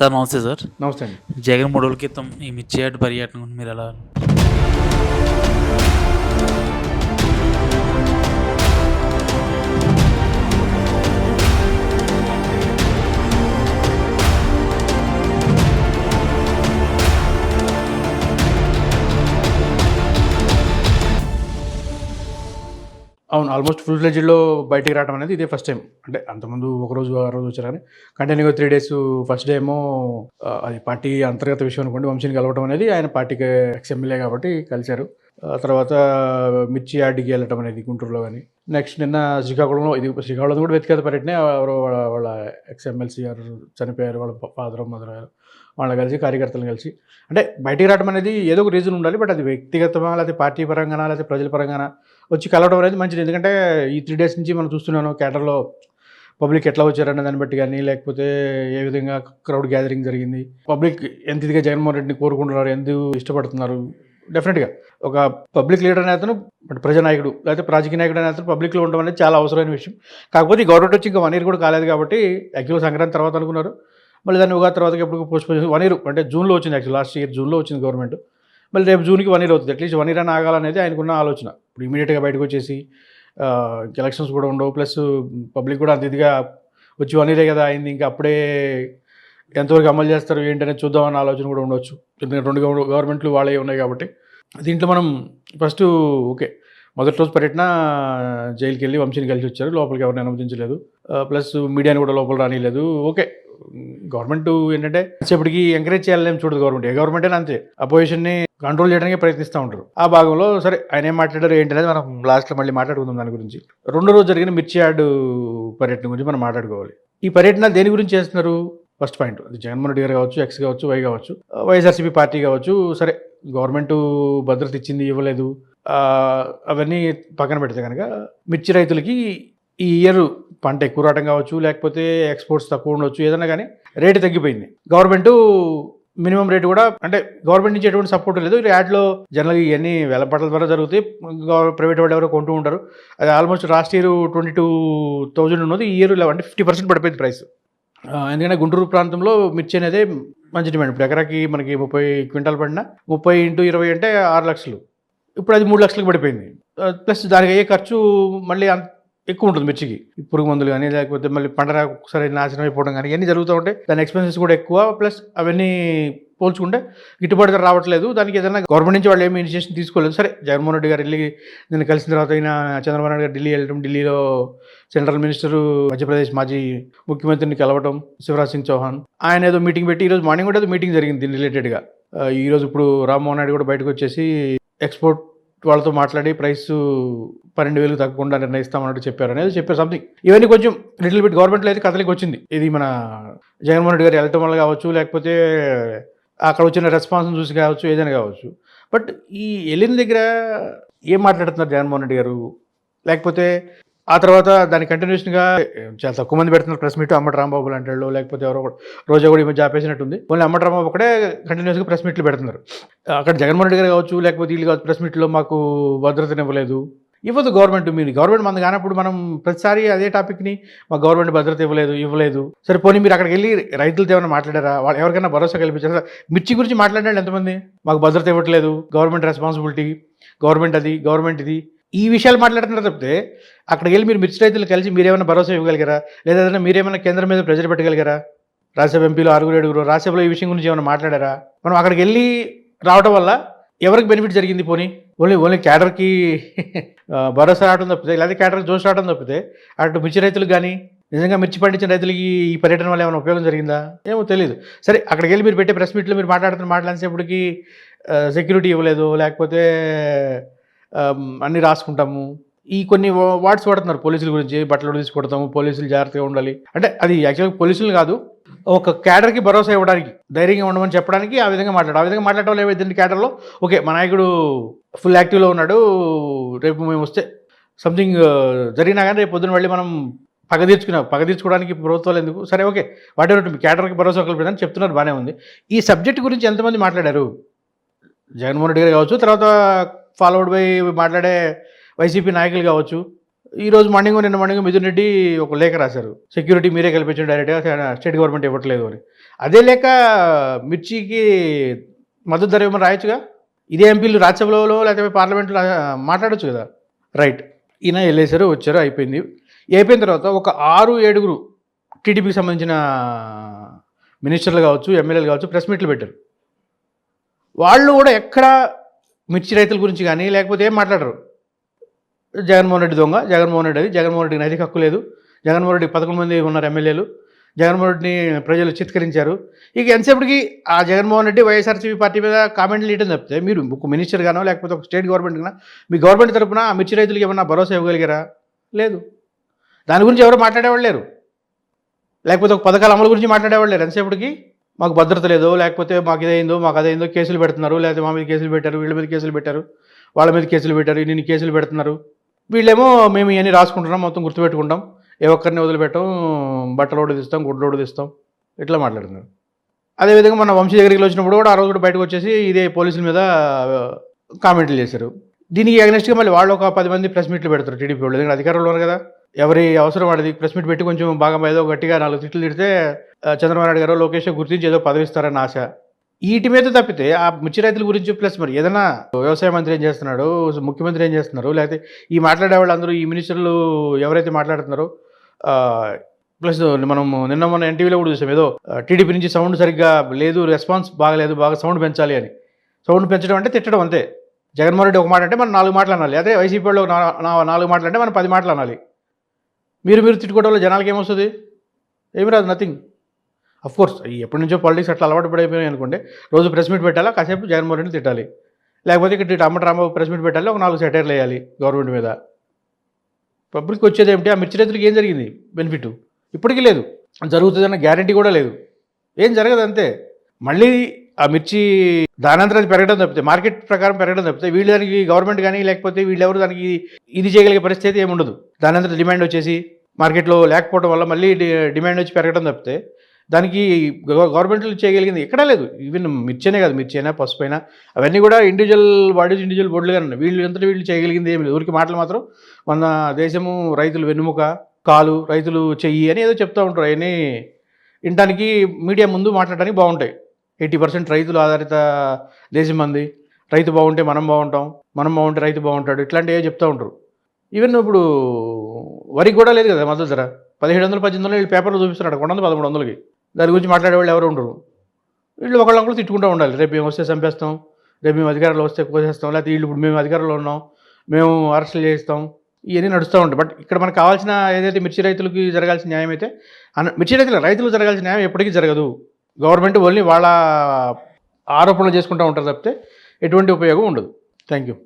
Sir నమస్తే sir. నమస్తే అండి. జగన్ మూడు రోజుల క్రితం ఈ మిర్చియాడ్ పర్యటన గురించి మీరు ఎలా అవును ఆల్మోస్ట్ ఫుల్ ఫ్లెడ్జ్లో బయటికి రావడం అనేది ఇదే ఫస్ట్ టైం అంటే అంతకుముందు ఒక రోజు ఆ రోజు వచ్చారు కానీ కంటిన్యూగా త్రీ డేస్ ఫస్ట్ డే ఏమో అది పార్టీ అంతర్గత విషయం అనుకోండి వంశీని కలవటం అనేది ఆయన పార్టీకి ఎక్స్ కాబట్టి కలిశారు. తర్వాత మిర్చి ఆడికి వెళ్ళటం అనేది గుంటూరులో కానీ నెక్స్ట్ నిన్న శ్రీకాకుళంలో ఇది శ్రీకాకుళం కూడా వెతికేత పర్యటనే ఎవరో వాళ్ళ వాళ్ళ గారు చనిపోయారు వాళ్ళ ఫాదర్ మదర్ వాళ్ళని కలిసి కార్యకర్తలను కలిసి. అంటే బయటికి రావడం అనేది ఏదో ఒక రీజన్ ఉండాలి బట్ అది వ్యక్తిగతమా లేకపోతే పార్టీ పరంగానా లేకపోతే ప్రజల పరంగానా? వచ్చి కలవడం అనేది మంచిది. ఎందుకంటే ఈ త్రీ డేస్ నుంచి మనం చూస్తున్నాను కేటర్లో పబ్లిక్ ఎట్లా వచ్చారనే దాన్ని బట్టి కానీ లేకపోతే ఏ విధంగా క్రౌడ్ గ్యాదరింగ్ జరిగింది పబ్లిక్ ఎంత ఇదిగా జగన్మోహన్ రెడ్డిని కోరుకుంటున్నారు ఎందుకు ఇష్టపడుతున్నారు డెఫినెట్గా ఒక పబ్లిక్ లీడర్ అనే అతను బట్ ప్రజానాయకుడు లేకపోతే రాజకీయ నాయకుడు అనే అతను పబ్లిక్లో ఉండడం అనేది చాలా అవసరమైన విషయం. కాకపోతే ఈ గవర్నమెంట్ వచ్చి ఇంకా వన్ ఇయర్ కూడా కాలేదు కాబట్టి యాక్చువల్ సంక్రాంతి తర్వాత అనుకున్నారు. మళ్ళీ దాన్ని ఉగాది తర్వాత ఎప్పుడు పోస్ట్ పోన్ వన్ ఇయర్ అంటే జూన్లో వచ్చింది యాక్చువల్ లాస్ట్ ఇయర్ జూన్లో వచ్చింది గవర్నమెంట్ మళ్ళీ రేపు జూన్కి వన్ ఇయర్ అవుతుంది. అట్లీస్ట్ వన్ ఇయర్ అని ఆగాలనేది ఆయనకున్న ఆలోచన. ఇప్పుడు ఇమీడియట్గా బయటకు వచ్చేసి ఎలక్షన్స్ కూడా ఉండవు. ప్లస్ పబ్లిక్ కూడా అంత ఇదిగా వచ్చి వన్ ఇయరే కదా అయింది. ఇంకా అప్పుడే ఎంతవరకు అమలు చేస్తారు ఏంటనేది చూద్దామన్న ఆలోచన కూడా ఉండొచ్చు. ఎందుకంటే రెండు గవర్నమెంట్లు వాళ్ళే ఉన్నాయి కాబట్టి. దీంట్లో మనం ఫస్ట్ ఓకే. మొదటి రోజు పర్యటన జైలుకి వెళ్ళి వంశీని కలిసి వచ్చారు. లోపలికి ఎవరిని అనుమతించలేదు. ప్లస్ మీడియాని కూడా లోపల రానిలేదు ఓకే. గవర్నమెంట్ ఏంటంటే ఇప్పటికి ఎంకరేజ్ చేయాలని చూడదు గవర్నమెంట్. ఏ గవర్నమెంటే అంతే. అపోజిషన్ని కంట్రోల్ చేయడానికి ప్రయత్నిస్తూ ఉంటారు. ఆ భాగంలో సరే ఆయన ఏం మాట్లాడారు అనేది మనం లాస్ట్లో మళ్ళీ మాట్లాడుకుందాం దాని గురించి. రెండో రోజు జరిగిన మిర్చి పర్యటన గురించి మనం మాట్లాడుకోవాలి. ఈ పర్యటన దేని గురించి చేస్తున్నారు? ఫస్ట్ పాయింట్ అది జగన్మోహన్ రెడ్డి గారు కావచ్చు ఎక్స్ కావచ్చు వై కావచ్చు వైఎస్ఆర్సీపీ పార్టీ కావచ్చు సరే గవర్నమెంట్ భద్రత ఇచ్చింది ఇవ్వలేదు. అవన్నీ పక్కన పెడితే కనుక మిర్చి రైతులకి ఈ ఇయర్ పంట ఎక్కువ రావడం కావచ్చు లేకపోతే ఎక్స్పోర్ట్స్ తక్కువ ఉండవచ్చు ఏదైనా కానీ రేటు తగ్గిపోయింది. గవర్నమెంట్ మినిమం రేటు కూడా అంటే గవర్నమెంట్ నుంచి ఎటువంటి సపోర్ట్ లేదు. యాడ్లో జనరల్గా ఇవన్నీ వెలపట్ల ద్వారా జరుగుతాయి. ప్రైవేట్ వాళ్ళు ఎవరో కొంటూ ఉంటారు. అది almost last year twenty two thousand ఉన్నది. ఈ ఇయర్ అంటే ఫిఫ్టీ పర్సెంట్ పడిపోయింది ప్రైస్. ఎందుకంటే గుంటూరు ప్రాంతంలో మిర్చి అనేది మంచి డిమాండ్. ఇప్పుడు ఎకరాకి మనకి ముప్పై క్వింటాల్ పడినా ముప్పై ఇంటూ ఇరవై అంటే ఆరు లక్షలు. ఇప్పుడు అది మూడు లక్షలకు పడిపోయింది. ప్లస్ దానికి అయ్యే ఖర్చు మళ్ళీ అంత ఎక్కువ ఉంటుంది మిర్చికి పురుగు మందులు కానీ లేకపోతే మళ్ళీ పంట ఒకసారి నాశనం అయిపోవడం కానీ ఇవన్నీ జరుగుతూ ఉంటాయి దాని ఎక్స్పెన్సెస్ కూడా ఎక్కువ. ప్లస్ అవన్నీ పోల్చుకుంటే గిట్టుబాటు ధర రావట్లేదు. దానికి ఏదైనా గవర్నమెంట్ నుంచి వాళ్ళు ఏమి ఇనిషియేషన్ తీసుకోలేదు. సరే జగన్మోహన్ రెడ్డి గారు వెళ్ళి నేను కలిసిన తర్వాత అయినా చంద్రబాబు నాయుడు గారు ఢిల్లీ వెళ్ళడం ఢిల్లీలో సెంట్రల్ మినిస్టర్ మధ్యప్రదేశ్ మాజీ ముఖ్యమంత్రిని కలవటం శివరాజ్ సింగ్ చౌహాన్ ఆయన ఏదో మీటింగ్ పెట్టి ఈరోజు మార్నింగ్ కూడా ఏదో మీటింగ్ జరిగింది దీని రిలేటెడ్గా ఈరోజు ఇప్పుడు రామ్మోహన్ నాయుడు కూడా బయటకు వచ్చేసి ఎక్స్పోర్ట్ వాళ్ళతో మాట్లాడి ప్రైస్ పన్నెండు వేలు తగ్గకుండా నిర్ణయిస్తామన్నట్టు చెప్పారు అనేది చెప్పారు సంథింగ్ ఇవన్నీ కొంచెం లిటిల్ బిట్ గవర్నమెంట్లో అయితే కథలకి వచ్చింది. ఇది మన జగన్మోహన్ రెడ్డి గారు వెళ్ళటం వల్ల కావచ్చు లేకపోతే అక్కడ వచ్చిన రెస్పాన్స్ చూసి కావచ్చు ఏదైనా కావచ్చు. బట్ ఈ వెళ్ళిన దగ్గర ఏం మాట్లాడుతున్నారు జగన్మోహన్ రెడ్డి గారు? లేకపోతే ఆ తర్వాత దాని కంటిన్యూషన్గా చాలా తక్కువ మంది పెడుతున్నారు. ప్రెస్ మీట్ అమ్మటి రాంబాబు లాంటి వాళ్ళు లేకపోతే ఎవరో కూడా రోజా కూడా ఈ మధ్య ఆపేసినట్టుంది. ఓన్లీ అమ్మటి రాంబాబు ఒకటే కంటిన్యూస్గా ప్రెస్ మీట్లు పెడుతున్నారు. అక్కడ జగన్మోహన్ రెడ్డి గారు కావచ్చు లేకపోతే వీళ్ళు కావచ్చు ప్రెస్ మీట్లో మాకు భద్రతనివ్వలేదు. ఇవ్వదు గవర్నమెంట్ మీరు. గవర్నమెంట్ మంది కానప్పుడు మనం ప్రతిసారి అదే టాపిక్ని మా గవర్నమెంట్ భద్రత ఇవ్వలేదు ఇవ్వలేదు. సరే పోనీ మీరు అక్కడికి వెళ్ళి రైతులతో ఏమైనా మాట్లాడారా? వాళ్ళు ఎవరికైనా భరోసా కల్పించారా? మిర్చి గురించి మాట్లాడారు ఎంతమంది? మాకు భద్రత ఇవ్వట్లేదు. గవర్నమెంట్ రెస్పాన్సిబిలిటీ గవర్నమెంట్ అది గవర్నమెంట్ ఇది. ఈ విషయాలు మాట్లాడుతున్నారు తప్పితే అక్కడికి వెళ్ళి మీరు మిర్చి రైతులు కలిసి మీరేమైనా భరోసా ఇవ్వగలిగారా? లేదా ఏదైనా మీరేమైనా కేంద్రం మీద ప్రెజర్ పెట్టగలిగారా? రాజ్యసభ ఎంపీలు ఆరుగురు ఏడుగురు రాజ్యసభలో ఈ విషయం గురించి ఏమైనా మాట్లాడారా? మనం అక్కడికి వెళ్ళి రావడం వల్ల ఎవరికి బెనిఫిట్ జరిగింది పోనీ? ఓన్లీ ఓన్లీ క్యాడర్కి భరోసా రావడం తప్పితే లేదా క్యాడర్కి జోష్ రావడం తప్పితే అటు మిర్చి రైతులకు కానీ నిజంగా మిర్చి పండించిన రైతులకి ఈ పర్యటన వల్ల ఏమైనా ఉపయోగం జరిగిందా? ఏమో తెలియదు సరే అక్కడికి వెళ్ళి మీరు పెట్టే ప్రెస్ మీట్లో మీరు మాట్లాడుతున్న మాట్లాడేసేపటికి సెక్యూరిటీ ఇవ్వలేదు లేకపోతే అన్నీ రాసుకుంటాము. ఈ కొన్ని వార్డ్స్ వాడుతున్నారు పోలీసుల గురించి బట్టలు తీసుకొడతాము పోలీసులు జాగ్రత్తగా ఉండాలి. అంటే అది యాక్చువల్గా పోలీసులు కాదు ఒక క్యాడర్కి భరోసా ఇవ్వడానికి ధైర్యంగా ఉండమని చెప్పడానికి ఆ విధంగా మాట్లాడు ఆ విధంగా మాట్లాడటం లేదు ఏమైందండి క్యాడర్లో. ఓకే మా నాయకుడు ఫుల్ యాక్టివ్లో ఉన్నాడు రేపు మేము వస్తే సంథింగ్ జరిగినా కానీ రేపు పొద్దున వెళ్ళి మనం పగ తీర్చుకున్నాం పగ తీర్చుకోవడానికి ప్రభుత్వాలు ఎందుకు? సరే ఓకే వాట్ క్యాడర్కి భరోసా కల్పించని చెప్తున్నారు బాగానే ఉంది. ఈ సబ్జెక్ట్ గురించి ఎంతమంది మాట్లాడారు? జగన్మోహన్ రెడ్డి గారు కావచ్చు తర్వాత ఫాలోడ్ బై మాట్లాడే వైసీపీ నాయకులు కావచ్చు. ఈ రోజు మార్నింగ్ నిన్న మార్నింగ్ మిథున్ రెడ్డి ఒక లేఖ రాశారు. సెక్యూరిటీ మీరే కల్పించండి డైరెక్ట్గా స్టేట్ గవర్నమెంట్ ఇవ్వట్లేదు అని. అదే లేక మిర్చికి మద్దతు ధర ఏమో రాయొచ్చుగా? ఇదే ఎంపీలు రాజ్యసభలో లేకపోతే పార్లమెంట్లో మాట్లాడచ్చు మాట్లాడొచ్చు కదా? రైట్. ఈయన వెళ్ళేశారు వచ్చారు అయిపోయింది. అయిపోయిన తర్వాత ఒక ఆరు ఏడుగురు టీడీపీకి సంబంధించిన మినిస్టర్లు కావచ్చు ఎమ్మెల్యేలు కావచ్చు ప్రెస్ మీట్లు పెట్టారు. వాళ్ళు కూడా ఎక్కడ మిర్చి రైతుల గురించి కానీ లేకపోతే ఏం మాట్లాడరు. జగన్మోహన్ రెడ్డి దొంగ జగన్మోహన్ రెడ్డి అది జగన్మోహన్ రెడ్డికి నైతిక హక్కు లేదు. జగన్మోహన్ రెడ్డి పదకొండు మంది ఉన్నారు ఎమ్మెల్యేలు. జగన్మోహన్ రెడ్డిని ప్రజలు చిత్కరించారు. ఇక ఎంతసేపటికి ఆ జగన్మోహన్ రెడ్డి వైఎస్ఆర్సీపీ పార్టీ మీద కామెంట్లు ఇవ్వడం తప్పితే మీరు ఒక మినిస్టర్ గానో లేకపోతే ఒక స్టేట్ గవర్నమెంట్ గానో మీ గవర్నమెంట్ తరపున ఆ మిర్చి రైతులకు ఏమన్నా భరోసా ఇవ్వగలిగారా? లేదు. దాని గురించి ఎవరు మాట్లాడేవాళ్ళు లేరు. లేకపోతే ఒక పథకాల అమలు గురించి మాట్లాడేవాళ్ళు లేరు ఎంతసేపటికి? మాకు భద్రత లేదు లేకపోతే మాకు ఇదైందో మాకు అదైందో కేసులు పెడుతున్నారు లేకపోతే మా మీద కేసులు పెట్టారు వీళ్ళ మీద కేసులు పెట్టారు వాళ్ళ మీద కేసులు పెట్టారు నేను కేసులు పెడుతున్నారు. వీళ్ళేమో మేము ఇవన్నీ రాసుకుంటున్నాం మొత్తం గుర్తుపెట్టుకుంటాం. ఏ ఒక్కరిని వదిలిపెట్టాం బట్టలు ఒకటి తీస్తాం గుడ్లు ఒకటి తీస్తాం ఇట్లా మాట్లాడుతున్నారు. అదేవిధంగా మన వంశీ దగ్గరికి వచ్చినప్పుడు కూడా ఆ రోజు కూడా బయటకు వచ్చేసి ఇదే పోలీసుల మీద కామెంట్లు చేశారు. దీనికి అగ్నెస్ట్గా మళ్ళీ వాళ్ళు ఒక పది మంది ప్రెస్ మీట్లు పెడతారు టీడీపీ వాళ్ళు. ఎందుకంటే అధికారంలో ఉన్నారు కదా. ఎవరి అవసరం వాడిది ప్రెస్ మీట్ పెట్టి కొంచెం బాగా ఏదో గట్టిగా నాలుగు తిట్లు తిడితే చంద్రబాబు నాయుడు గారు లోకేష్ గుర్తించి ఏదో పదవిస్తారని ఆశ. వీటి మీద తప్పితే ఆ మిర్చి రైతుల గురించి ప్లస్ మరి ఏదైనా వ్యవసాయ మంత్రి ఏం చేస్తున్నాడు ముఖ్యమంత్రి ఏం చేస్తున్నారు లేకపోతే ఈ మాట్లాడే వాళ్ళందరూ ఈ మినిస్టర్లు ఎవరైతే మాట్లాడుతున్నారో ప్లస్ మనం నిన్న మన ఎన్టీవీలో కూడా చూసాం ఏదో టీడీపీ నుంచి సౌండ్ సరిగ్గా లేదు రెస్పాన్స్ బాగలేదు బాగా సౌండ్ పెంచాలి అని. సౌండ్ పెంచడం అంటే తిట్టడం అంతే. జగన్మోహన్ రెడ్డి ఒక మాట అంటే మనం నాలుగు మాటలు అనాలి. అదే వైసీపీ వాళ్ళు నా- నాలుగు మాటలు అంటే మనం పది మాటలు అనాలి. మీరు మీరు తిట్టుకోవడం వల్ల జనాలకి ఏమొస్తుంది? ఏమి రాదు నథింగ్ అఫ్ కోర్స్ ఎప్పటి నుంచో పాలిటిక్స్ అట్లా అలవాటు పడిపోయినాయి అనుకోండి రోజు ప్రెస్ మీట్ పెట్టాలా కాసేపు జగన్మోహన్ రెడ్డి తిట్టాలి. లేకపోతే ఇక్కడ అమ్మట రాంబాబు ప్రెస్ మీట్ పెట్టాలి ఒక నాలుగు సెటైర్లు వేయాలి గవర్నమెంట్ మీద. పబ్లిక్ వచ్చేది ఏమిటి? ఆ మిర్చి రైతులకు ఏం జరిగింది? బెనిఫిట్ ఇప్పటికీ లేదు. జరుగుతుందన్న గ్యారంటీ కూడా లేదు. ఏం జరగదు అంతే. మళ్ళీ ఆ మిర్చి దానంతరం అది పెరగడం తప్పితే మార్కెట్ ప్రకారం పెరగడం తప్పితే వీళ్ళు దానికి గవర్నమెంట్ కానీ లేకపోతే వీళ్ళెవరు దానికి ఇది చేయగలిగే పరిస్థితి ఏమి ఉండదు. దానంతరం డిమాండ్ వచ్చేసి మార్కెట్లో లేకపోవడం వల్ల మళ్ళీ డిమాండ్ వచ్చి పెరగడం తప్పితే దానికి గవర్నమెంట్లు చేయగలిగింది ఎక్కడా లేదు. ఈవెన్ మిర్చేనే కాదు మిర్చైనా పసుపు అయినా అవన్నీ కూడా ఇండివిజువల్ బాడీస్ ఇండివిజువల్ బోర్డులుగా ఉన్నాయి. వీళ్ళు ఎంత వీళ్ళు చేయగలిగింది ఏమి లేదు. ఊరికి మాటలు మాత్రం మన దేశము రైతులు వెన్నుముక కాలు రైతులు చెయ్యి అని ఏదో చెప్తూ ఉంటారు. అవన్నీ వినడానికి మీడియా ముందు మాట్లాడడానికి బాగుంటాయి. ఎయిటీ పర్సెంట్ రైతులు ఆధారిత దేశం మంది రైతు బాగుంటే మనం బాగుంటాం మనం బాగుంటే రైతు బాగుంటాడు ఇట్లాంటివి చెప్తూ ఉంటారు ఈవెన్ ఇప్పుడు వరికి కూడా లేదు కదా మద్దతు ధర. పదిహేడు వందలు పద్దెనిమిది వందలు వీళ్ళు పేపర్లో చూపిస్తున్నాడు కొండ వందలు పదమూడు వందలకి. దాని గురించి మాట్లాడే వాళ్ళు ఎవరు ఉండరు. వీళ్ళు ఒకళ్ళొకళ్ళు తిట్టుకుంటూ ఉండాలి. రేపు మేము వస్తే చంపేస్తాం రేపు మేము అధికారంలో వస్తే కోసేస్తాం లేకపోతే వీళ్ళు ఇప్పుడు మేము అధికారంలో ఉన్నాం మేము అరెస్టులు చేస్తాం ఇవన్నీ నడుస్తూ ఉంటాయి బట్ ఇక్కడ మనకు కావాల్సిన ఏదైతే మిర్చి రైతులకి జరగాల్సిన న్యాయం అయితే మిర్చి రైతులు రైతులు జరగాల్సిన న్యాయం ఎప్పటికీ జరగదు. గవర్నమెంట్ ఓన్లీ వాళ్ళ ఆరోపణలు చేసుకుంటూ ఉంటారు తప్పితే ఎటువంటి ఉపయోగం ఉండదు. Thank you.